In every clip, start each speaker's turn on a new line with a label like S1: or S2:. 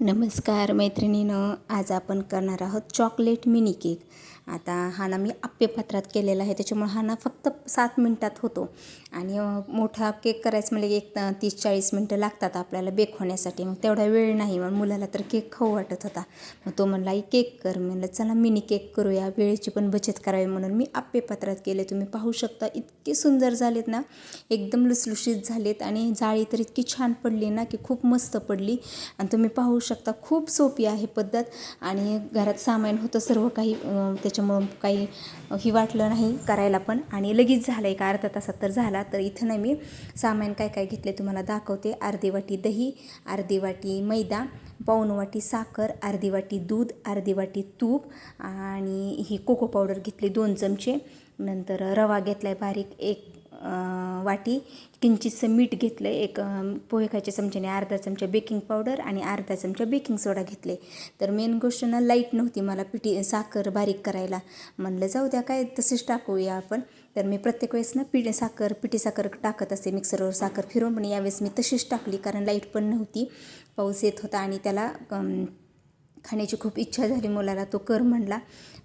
S1: नमस्कार मैत्रिणीनं आज आपण करणार आहोत चॉकलेट मिनी केक. आता हा ना मी आप्यपात्रात केलेला आहे त्याच्यामुळे हा ना फक्त सात मिनटात होतो. आणि मोठा केक करायचं म्हणजे एक तीस चाळीस मिनटं लागतात आपल्याला बेक होण्यासाठी. मग तेवढा वेळ नाही मग मुलाला तर केक खाऊ वाटत होता. मग तो म्हणला आई केक कर. म्हणलं चला मिनी केक करूया. वेळेची पण बचत करावी. म्हणून मी आप्यपात्रात केले. तुम्ही पाहू शकता इतके सुंदर झालेत ना. एकदम लुसलुशीत झालेत आणि जाळी तर इतकी छान पडली ना की खूप मस्त पडली. आणि तुम्ही पाहू शकता. खूप सोपी आहे पद्धत आणि घरात सामान होतं सर्व काही त्याच्यामुळं काही ही वाटलं नाही करायला पण. आणि लगेच झालं एक अर्धा तासात तर झाला. तर इथं नाही मी सामान काय काय घेतले तुम्हाला दाखवते. अर्धी वाटी दही अर्धी वाटी मैदा पाऊन वाटी साखर अर्धी वाटी दूध अर्धी वाटी तूप आणि ही कोको पावडर घेतली दोन चमचे. नंतर रवा घेतला आहे बारीक एक वाटी किंचितसं मीठ घेतलं एक पोहे खायच्या चमच्याने अर्धा चमचा बेकिंग पावडर आणि अर्धा चमचा बेकिंग सोडा घेतले. तर मेन गोष्ट ना लाइट नव्हती मला पिठी साखर बारीक करायला. म्हणलं जाऊ द्या काय तसेच टाकूया आपण. तर मी प्रत्येक वेळेस ना पिठी साखर पिठी साखर टाकत असते मिक्सरवर साखर फिरवून पण यावेळेस मी तशीच टाकली कारण लाइट पण नव्हती. पाऊस येत होता आणि त्याला खाण्याची खूप इच्छा झाली मुलाला तो कर म्हणला.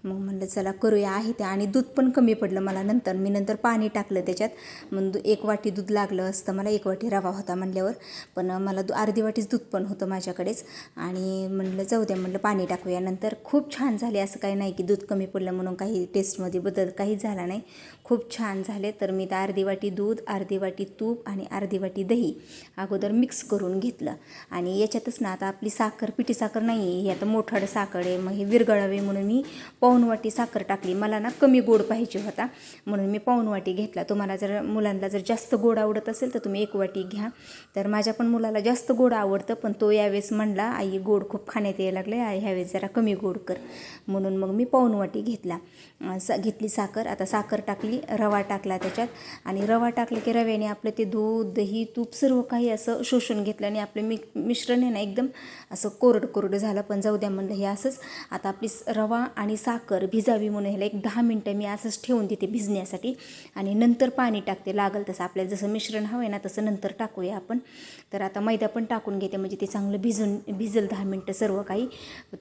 S1: मग म्हणलं चला करूया आहे ते. आणि दूध पण कमी पडलं मला नंतर. मी नंतर पाणी टाकलं त्याच्यात. मग एक वाटी दूध लागलं असतं मला एक वाटी रवा होता म्हणल्यावर. पण मला दू अर्धी वाटीच दूध पण होतं माझ्याकडेच. आणि म्हणलं जाऊ द्या म्हणलं पाणी टाकूया. नंतर खूप छान झाले असं काही नाही की दूध कमी पडलं म्हणून काही टेस्टमध्ये बदल काही झाला नाही. खूप छान झाले. तर मी तर अर्धी वाटी दूध अर्धी वाटी तूप आणि अर्धी वाटी दही अगोदर मिक्स करून घेतलं. आणि याच्यातच ना आता आपली साखर पिठी साखर नाही आहे ही आता मोठाड साखर आहे मग हे विरगळावे म्हणून मी पाऊनवाटी साखर टाकली. मला ना कमी गोड पाहिजे होता म्हणून मी पाऊनवाटी घेतला. तुम्हाला जर मुलांना जर जास्त गोड आवडत असेल तर तुम्ही एक वाटी घ्या. तर माझ्या पण मुलाला जास्त गोड आवडतं पण तो यावेळेस म्हणला आई गोड खूप खाण्यात यायला लागले आई ह्यावेळेस जरा कमी गोड कर. म्हणून मग मी पाऊनवाटी घेतला. सा घेतली साखर. आता साखर टाकली रवा टाकला त्याच्यात. आणि रवा टाकलं की रव्याने आपलं ते दूध दही तूप सर्व काही असं शोषून घेतलं आणि आपलं मी मिश्रण आहे ना एकदम असं कोरड कोरडं झालं. पण जाऊ द्या म्हणलं हे असंच आता आपली रवा आणि साखर भिजावी म्हणून ह्याला एक दहा मिनटं मी असंच ठेवून देते भिजण्यासाठी. आणि नंतर पाणी टाकते लागल तसं. आपल्याला जसं मिश्रण हवं आहे ना तसं नंतर टाकूया आपण. तर आता मैदा पण टाकून घेते म्हणजे ते चांगलं भिजून भिजल दहा मिनटं सर्व काही.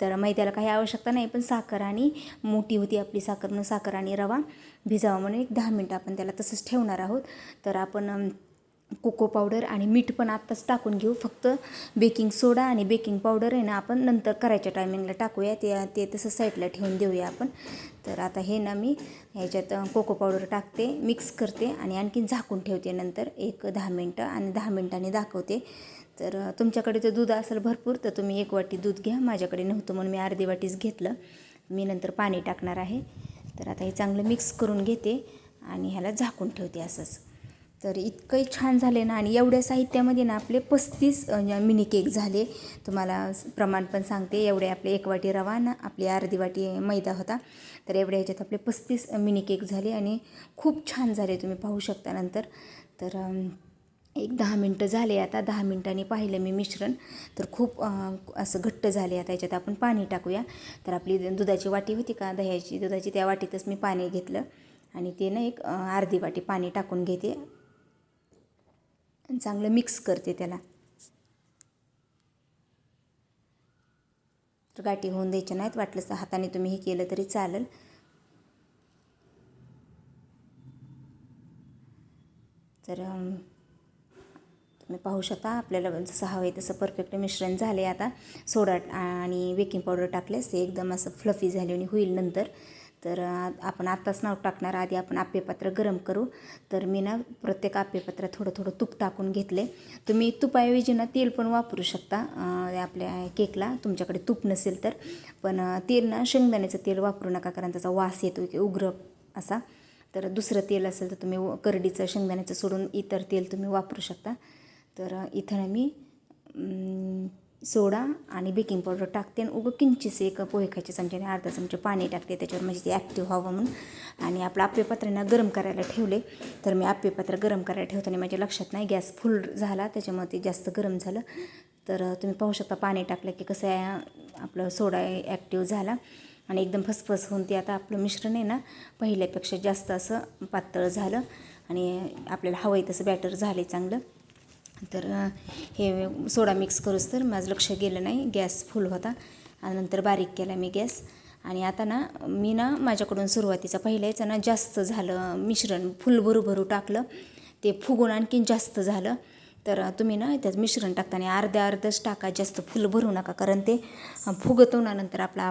S1: तर मैद्याला काही आवश्यकता नाही पण साखर आणि मोठी होती आपली साखर म्हणून साखर आणि रवा भिजावा म्हणून एक दहा मिनटं आपण त्याला तसंच ठेवणार आहोत. तर आपण कोको पावडर आणि मीठ पण आत्ताच टाकून घेऊ. फक्त बेकिंग सोडा आणि बेकिंग पावडर आहे ना आपण नंतर करायच्या टायमिंगला टाकूया. ते ते तसं साईडला ठेवून देऊया आपण. तर आता हे ना मी ह्याच्यात कोको पावडर टाकते मिक्स करते आणि आणखीन झाकून ठेवते नंतर एक दहा मिनटं आणि दहा मिनटांनी दाखवते. तर तुमच्याकडे जर दूध असेल भरपूर तर तुम्ही एक वाटी दूध घ्या. माझ्याकडे नव्हतं म्हणून मी अर्धी वाटीच घेतलं. मी नंतर पाणी टाकणार आहे. तर आता हे चांगलं मिक्स करून घेते आणि ह्याला झाकून ठेवते असंच. तर इतकंही छान झाले ना आणि एवढ्या साहित्यामध्ये ना आपले पस्तीस मिनी केक झाले. तुम्हाला प्रमाण पण सांगते एवढे आपले एक वाटी रवा ना आपली अर्धी वाटी मैदा होता. तर एवढ्या ह्याच्यात आपले पस्तीस मिनी केक झाले आणि खूप छान झाले तुम्ही पाहू शकता नंतर. तर एक दहा मिनटं झाले आता दहा मिनटांनी पाहिलं मी मिश्रण. तर खूप असं घट्ट झाले आता याच्यात आपण पाणी टाकूया. तर आपली दुधाची वाटी होती का दह्याची दुधाची त्या वाटीतच मी पाणी घेतलं. आणि ते ना एक अर्धी वाटी पाणी टाकून घेते. आणि चांगलं मिक्स करते त्याला. तर गाठी होऊन द्यायच्या नाहीत वाटलंच तर हाताने तुम्ही हे केलं तरी चालेल. तर तुम्ही पाहू शकता आपल्याला जसं हवं आहे तसं परफेक्ट मिश्रण झाले आता. सोडा आणि बेकिंग पावडर टाकल्यास ते एकदम असं फ्लफी झाले आणि होईल नंतर. तर आपण आत्ताच नाव टाकणार. आधी आपण आप्यपात्र गरम करू. तर मी ना प्रत्येक आप्यपात्रात थोडं थोडं तूप टाकून घेतले. तुम्ही तुपाऐवजी ना तेल पण वापरू शकता आपल्या केकला. तुमच्याकडे तूप नसेल तर. पण तेल ना शेंगदाण्याचं तेल वापरू नका कारण त्याचा वास येतो की उग्र असा. तर दुसरं तेल असेल तर तुम्ही व- करडीचं शेंगदाण्याचं सोडून इतर तेल तुम्ही वापरू शकता. तर इथं मी सोडा आणि बेकिंग पावडर टाकते आणि उगं किंचिस एक पोहे खायच्या चमच्याने अर्धा चमचे पाणी टाकते त्याच्यावर म्हणजे ते ॲक्टिव्ह व्हावं म्हणून. आणि आपलं आप्यपात्रांना गरम करायला ठेवले तर मी आप्यपात्र गरम करायला ठेवताना माझ्या लक्षात नाही गॅस फुल झाला त्याच्यामुळे ते जास्त गरम झालं. तर तुम्ही पाहू शकता पाणी टाकलं की कसं आहे आपलं सोडा ॲक्टिव्ह झाला. आणि एकदम फसफस होऊन ते आता आपलं मिश्रण आहे ना पहिल्यापेक्षा जास्त असं पातळ झालं. आणि आपल्याला हवं आहे तसं बॅटर झाले चांगलं. तर हे सोडा मिक्स करूच तर माझं लक्ष गेलं नाही. गॅस फुल होता. आणि नंतर बारीक केला मी गॅस. आणि आता ना मी ना माझ्याकडून सुरुवातीचा पहिल्याचं ना जास्त झालं. मिश्रण फुल भरू टाकलं. ते फुगून आणखीन जास्त झालं. तर तुम्ही ना त्यात मिश्रण टाकताना अर्ध्या अर्धच टाका. जास्त फुल भरू नका. कारण ते फुगतो ना नंतर आपला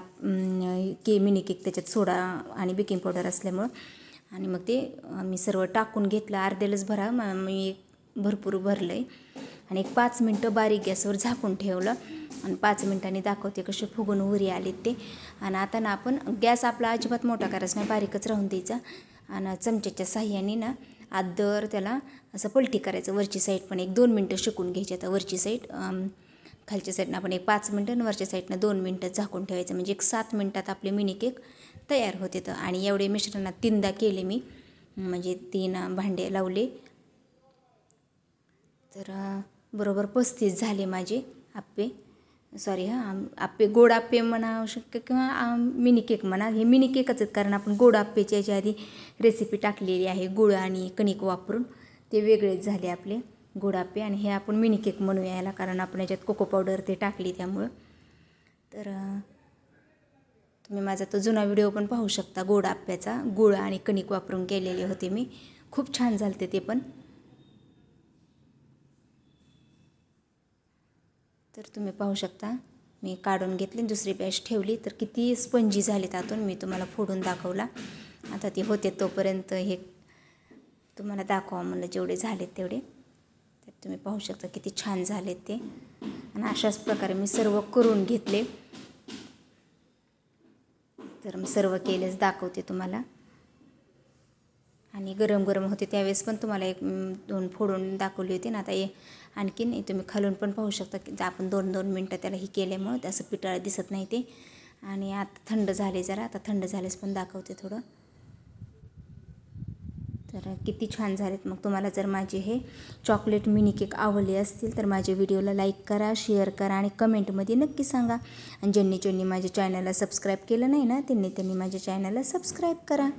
S1: के मिनी केक त्याच्यात सोडा आणि बेकिंग पावडर असल्यामुळं. आणि मग ते मी सर्व टाकून घेतलं. अर्ध्यालाच भरा. मी भरपूर भरलं आहे आणि एक पाच मिनटं बारीक गॅसवर झाकून ठेवलं. आणि पाच मिनटांनी दाखवते कसे फुगून उरी आलेत ते. आणि आता ना आपण गॅस आपला अजिबात मोठा करायचा नाही बारीकच राहून द्यायचा. आणि चमच्याच्या साह्याने ना आदर त्याला असं पलटी करायचं. वरची साईड पण एक दोन मिनटं शिकून घ्यायची. आता वरची साईड खालच्या साईडनं आपण एक पाच मिनटं आणि वरच्या साईडनं दोन मिनटं झाकून ठेवायचं. म्हणजे एक सात मिनटात आपले मिनी केक तयार होते. तर आणि एवढे मिश्रणात तीनदा केले मी. म्हणजे तीन भांडे लावले. तर बरोबर पस्तीस झाले माझे आप्पे. सॉरी हां आप्पे गोड आप्पे म्हणा शक्य किंवा मिनी केक म्हणा हे मिनी केकच आहेत कारण आपण गोड आप्पेची याच्या आधी रेसिपी टाकलेली आहे गुळ आणि कणिक वापरून. ते वेगळेच झाले आपले गोड आप्पे आणि हे आपण मिनी केक म्हणूया याला कारण आपण याच्यात कोको पावडर ते टाकली त्यामुळं. तर तुम्ही माझा तो जुना व्हिडिओ पण पाहू शकता गोड आप्प्याचा गुळ आणि कणिक वापरून केलेले होते मी. खूप छान झालते ते पण. तर तुम्ही पाहू शकता. मी काढून घेतली आणि दुसरी बॅच ठेवली. तर किती स्पंजी झाले त्यातून मी तुम्हाला फोडून दाखवला. आता ते होते तोपर्यंत हे तुम्हाला दाखवा म्हणलं जेवढे झाले तेवढे. तर तुम्ही पाहू शकता किती छान झाले ते. आणि अशाच प्रकारे मी सर्व करून घेतले. तर मी सर्व केलेच दाखवते तुम्हाला. आणि गरम गरम होते त्यावेळेस पण तुम्हाला एक दोन फोडून दाखवली होती ना आता हे आणखीन तुम्ही खालून पण पाहू शकता की आपण दोन दोन मिनटं त्याला ही केल्यामुळं असं पिटाळ दिसत नाही ते. आणि आता थंड झाले जरा आता थंड झालेच पण दाखवते थोडं. तर किती छान झालेत. मग तुम्हाला जर माझे हे चॉकलेट मिनी केक आवडले असतील तर माझ्या व्हिडिओला लाईक करा शेअर करा आणि कमेंटमध्ये नक्की सांगा. आणि ज्यांनी ज्यांनी माझ्या चॅनलला सबस्क्राईब केलं नाही ना त्यांनी त्यांनी माझ्या चॅनलला सबस्क्राईब करा.